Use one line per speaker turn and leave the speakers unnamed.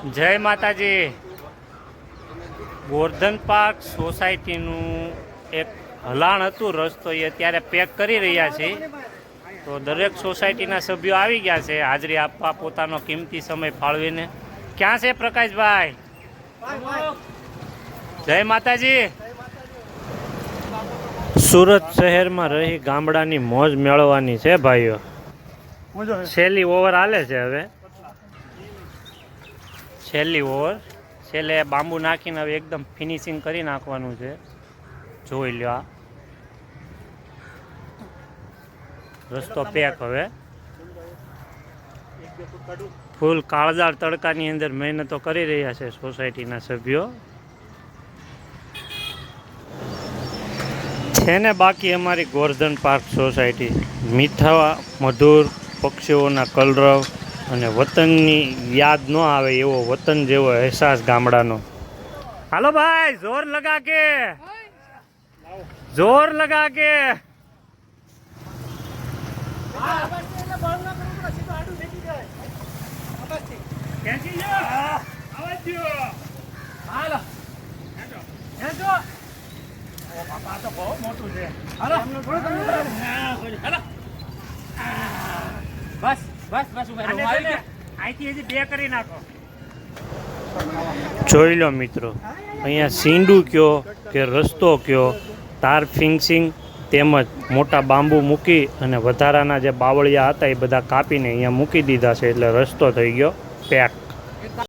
જય માતાજી. ગોર્ધન પાર્ક સોસાયટીનું એક હલાણ હતું રસ્તો એ અત્યારે પેક કરી રહ્યા છે. તો દરેક સોસાયટીના સભ્યો આવી ગયા છે હાજરી આપવા પોતાનો કિંમતી સમય ફાળવીને. ક્યાં છે પ્રકાશભાઈ? જય માતાજી. સુરત શહેરમાં રહી ગામડાની મોજ મેળવવાની છે ભાઈઓ. છેલ્લી ઓવર હાલે છે હવે. છેલ્લી ઓવર. છેલ્લે બાંબુ નાખીને હવે એકદમ ફિનિશિંગ કરી નાખવાનું છે. જોઈ લ્યો આ. રસ્તો પેક હવે. ફૂલ કાળજાળ તડકાની અંદર મહેનતો કરી રહ્યા છે સોસાયટીના સભ્યો. છે ને બાકી અમારી ગોર્ધન પાર્ક સોસાયટી મીઠા મધુર, પક્ષીઓના કલરવ અને વતનની યાદ ન આવે એવો વતન જેવો અહેસાસ ગામડાનો હાલો ભાઈ જોર લગા કે જોર લગા કે ખેંચી લ્યો. આવા જ દ્યો. ખેંચો. ઓ બાપા, આ તો બહુ મોટું છે. હાલો. હાલો.
બસ બસ બસ ઊભા રહો.
આને છે ને, અહીંથી હજી બે કરી નાખો જોઈ લો મિત્રો અહીંયા સીંડું કયો કે રસ્તો કયો તાર ફિન્સિંગ તેમજ મોટા બાંબુ મૂકી અને વધારાના જે બાવળિયા હતા એ બધા કાપીને અહીંયા મૂકી દીધા છે એટલે રસ્તો થઈ ગયો પેક